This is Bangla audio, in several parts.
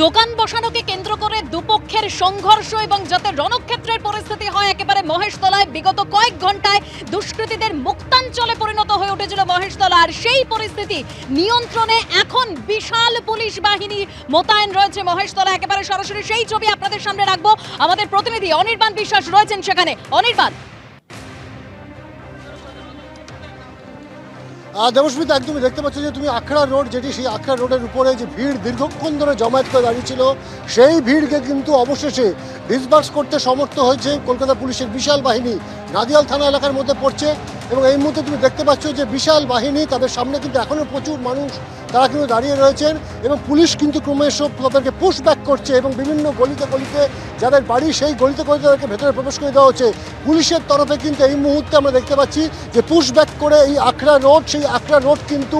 দোকান বসানোকে কেন্দ্র করে দুপক্ষের সংঘর্ষ এবং যাতে রণক্ষেত্রের পরিস্থিতি হয়, একেবারে মহেশতলায় বিগত কয়েক ঘন্টায় দুষ্কৃতীদের মুক্তাঞ্চলে পরিণত হয়ে উঠেছিল মহেশতলা। আর সেই পরিস্থিতি নিয়ন্ত্রণে এখন বিশাল পুলিশ বাহিনী মোতায়েন রয়েছে মহেশতলা। একেবারে সরাসরি সেই ছবি আপনাদের সামনে রাখব। আমাদের প্রতিনিধি অনির্বাণ বিশ্বাস রয়েছেন সেখানে। অনির্বাণ। দেবস্মিতা, একদমই দেখতে পাচ্ছ যে তুমি আখড়া রোড, যেটি সেই আখড়া রোডের উপরে যে ভিড় দীর্ঘক্ষণ ধরে জমায়েত করে দাঁড়িয়েছিল সেই ভিড়কে কিন্তু অবশেষে ডিসবার্স করতে সমর্থ হয়েছে কলকাতা পুলিশের বিশাল বাহিনী। নাদিয়াল থানা এলাকার মধ্যে পড়ছে এবং এই মুহূর্তে তুমি দেখতে পাচ্ছ যে বিশাল বাহিনী তাদের সামনে কিন্তু এখনও প্রচুর মানুষ তারা কিন্তু দাঁড়িয়ে রয়েছেন এবং পুলিশ কিন্তু ক্রমশ তাদেরকে পুশ ব্যাক করছে এবং বিভিন্ন গলিতে গলিতে যাদের বাড়ি সেই গলিতে গলিতে তাদেরকে ভেতরে প্রবেশ করে দেওয়া হচ্ছে। পুলিশের তরফে কিন্তু এই মুহূর্তে আমরা দেখতে পাচ্ছি যে পুশ ব্যাক করে এই আখড়া রোড, সেই আখড়া রোড কিন্তু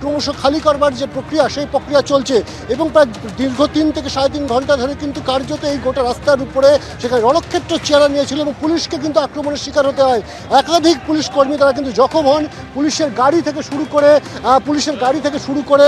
ক্রমশ খালি করবার যে প্রক্রিয়া, সেই প্রক্রিয়া চলছে এবং প্রায় দীর্ঘ তিন থেকে সাড়ে তিন ঘণ্টা ধরে কিন্তু কার্যত এই গোটা রাস্তার উপরে সেখানে রণক্ষেত্র চেহারা নিয়েছিল এবং পুলিশকে কিন্তু আক্রমণের শিকার হতে হয়। একাধিক পুলিশ কর্মী তারা কিন্তু জখম হন। পুলিশের গাড়ি থেকে শুরু করে পুলিশের গাড়ি থেকে শুরু করে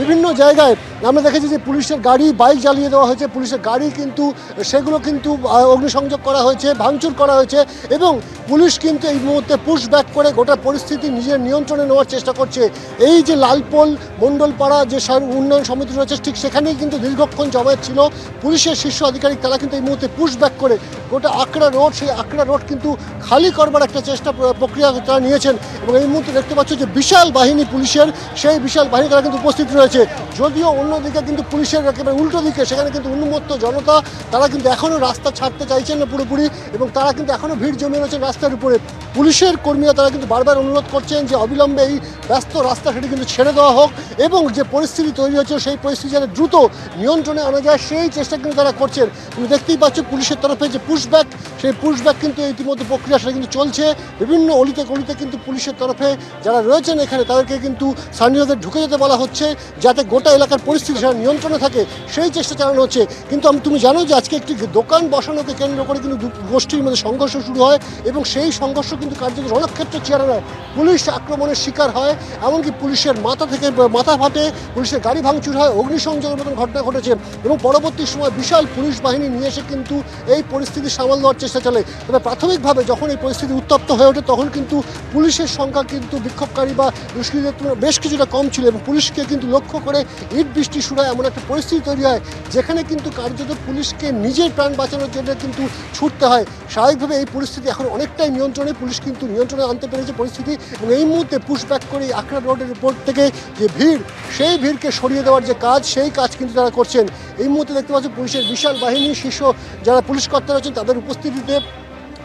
বিভিন্ন জায়গায় আমরা দেখেছি যে পুলিশের গাড়ি, বাইক জ্বালিয়ে দেওয়া হয়েছে। পুলিশের গাড়ি কিন্তু, সেগুলো কিন্তু অগ্নিসংযোগ করা হয়েছে, ভাঙচুর করা হয়েছে এবং পুলিশ কিন্তু এই মুহূর্তে পুশ ব্যাক করে গোটা পরিস্থিতি নিজের নিয়ন্ত্রণে নেওয়ার চেষ্টা করছে। এই যে লালপোল, মণ্ডলপাড়া যে উন্নয়ন সমিতি রয়েছে, ঠিক সেখানেই কিন্তু দীর্ঘক্ষণ জমায়েত ছিল। পুলিশের শীর্ষ আধিকারিক তারা কিন্তু এই মুহূর্তে পুশ ব্যাক করে গোটা আকড়া রোড, সেই আকড়া রোড কিন্তু খালি করবার একটা চেষ্টা প্রক্রিয়া তারা নিয়েছেন। এবং এই মুহূর্তে দেখতে পাচ্ছ যে বিশাল বাহিনী পুলিশের, সেই বিশাল বাহিনী তারা কিন্তু উপস্থিত রয়েছে। যদিও অন্যদিকে কিন্তু পুলিশের একেবারে উল্টো দিকে, সেখানে কিন্তু উন্মত্ত জনতা, তারা কিন্তু এখনও রাস্তা ছাড়তে চাইছেন না পুরোপুরি এবং তারা কিন্তু এখনও ভিড় জমে রয়েছে রাস্তার উপরে। পুলিশের কর্মীরা তারা কিন্তু বারবার অনুরোধ করছেন যে অবিলম্বে এই ব্যস্ত রাস্তা সেটি কিন্তু ছেড়ে দেওয়া হোক এবং যে পরিস্থিতি তৈরি হচ্ছে সেই পরিস্থিতি যাতে দ্রুত নিয়ন্ত্রণে আনা যায়, সেই চেষ্টা কিন্তু তারা করছেন। তুমি দেখতেই পাচ্ছ পুলিশের তরফে যে পুশব্যাক সেই পুশব্যাক কিন্তু ইতিমধ্যে প্রক্রিয়া সেটা কিন্তু চলছে। বিভিন্ন অলিতে গলিতে কিন্তু পুলিশের তরফে যারা রয়েছেন এখানে, তাদেরকে কিন্তু স্থানীয়দের ঢুকে যেতে বলা হচ্ছে যাতে গোটা এলাকার পরিস্থিতি সেটা নিয়ন্ত্রণে থাকে, সেই চেষ্টা চালানো হচ্ছে। কিন্তু আমি তুমি জানো যে আজকে একটি দোকান বসানোকে কেন্দ্র করে কিন্তু গোষ্ঠীর মধ্যে সংঘর্ষ শুরু হয় এবং সেই সংঘর্ষ কিন্তু কার্যত রণক্ষেত্র চেহারা নেয় পুলিশ আক্রমণের শিকার হয়। এমনকি পুলিশের মাথা থেকে মাথা ফাটে, পুলিশের গাড়ি ভাঙচুর হয়, অগ্নিসংযোগের মতন ঘটনা ঘটেছে এবং পরবর্তী সময় বিশাল পুলিশ বাহিনী নিয়ে এসে কিন্তু এই পরিস্থিতি সামাল দেওয়ার চেষ্টা চলে। তবে প্রাথমিকভাবে যখন এই পরিস্থিতি উত্তপ্ত হয়ে ওঠে, তখন কিন্তু পুলিশের সংখ্যা কিন্তু বিক্ষোভকারী বা দুষ্কৃতীদের তুলনায় বেশ কিছুটা কম ছিল এবং পুলিশকে কিন্তু লক্ষ্য করে ইট বৃষ্টি শুরু এমন একটা পরিস্থিতি তৈরি হয়, যেখানে কিন্তু কার্যত পুলিশকে নিজের প্রাণ বাঁচানোর জন্য কিন্তু ছুটতে হয়। স্বাভাবিকভাবে এই পরিস্থিতি এখন অনেকটাই নিয়ন্ত্রণে, পুলিশ কিন্তু নিয়ন্ত্রণে আনতে পেরেছে পরিস্থিতি এবং এই মুহূর্তে পুশব্যাক করে আখড়া রোডের উপর থেকে যে ভিড়, সেই ভিড়কে সরিয়ে দেওয়ার যে কাজ, সেই কাজ কিন্তু তারা করছেন। এই মুহূর্তে দেখতে পাচ্ছেন পুলিশের বিশাল বাহিনী শীর্ষ যারা পুলিশ কর্তা রয়েছেন, তাদের উপস্থিতিতে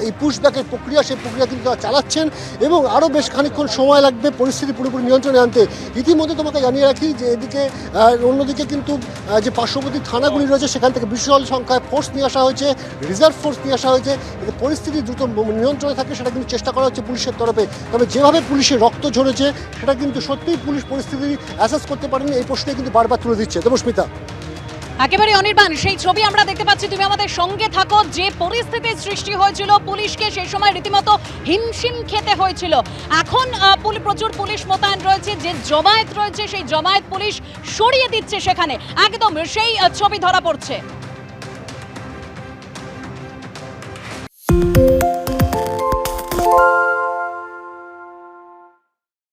এই পুশব্যাকের প্রক্রিয়া, সেই প্রক্রিয়া কিন্তু তারা চালাচ্ছেন এবং আরও বেশ খানিকক্ষণ সময় লাগবে পরিস্থিতি পুরোপুরি নিয়ন্ত্রণে আনতে। ইতিমধ্যে তোমাকে জানিয়ে রাখি যে এদিকে অন্যদিকে কিন্তু যে পার্শ্ববর্তী থানাগুলি রয়েছে, সেখান থেকে বিশাল সংখ্যায় ফোর্স নিয়ে আসা হয়েছে রিজার্ভ ফোর্স নিয়ে আসা হয়েছে। যাতে পরিস্থিতি দ্রুত নিয়ন্ত্রণে থাকে, সেটা কিন্তু চেষ্টা করা হচ্ছে পুলিশের তরফে। তবে যেভাবে পুলিশের রক্ত ঝরেছে, সেটা কিন্তু সত্যিই পুলিশ পরিস্থিতি অ্যাসেস করতে পারেনি, এই প্রশ্নে কিন্তু বারবার তুলে দিচ্ছে দেবস্মিতা। একেবারে অনির্বাণ, সেই ছবি আমরা দেখতে পাচ্ছি। তুমি আমাদের সঙ্গে থাকো। যে পরিস্থিতির সৃষ্টি হয়েছিল, পুলিশকে সেই সময় রীতিমতো হিমশিম খেতে হয়েছিল। এখন প্রচুর পুলিশ মোতায়েন রয়েছে। যে জমায়েত রয়েছে, সেই জমায়েত পুলিশ সরিয়ে দিচ্ছে সেখানে। একদম সেই ছবি ধরা পড়ছে।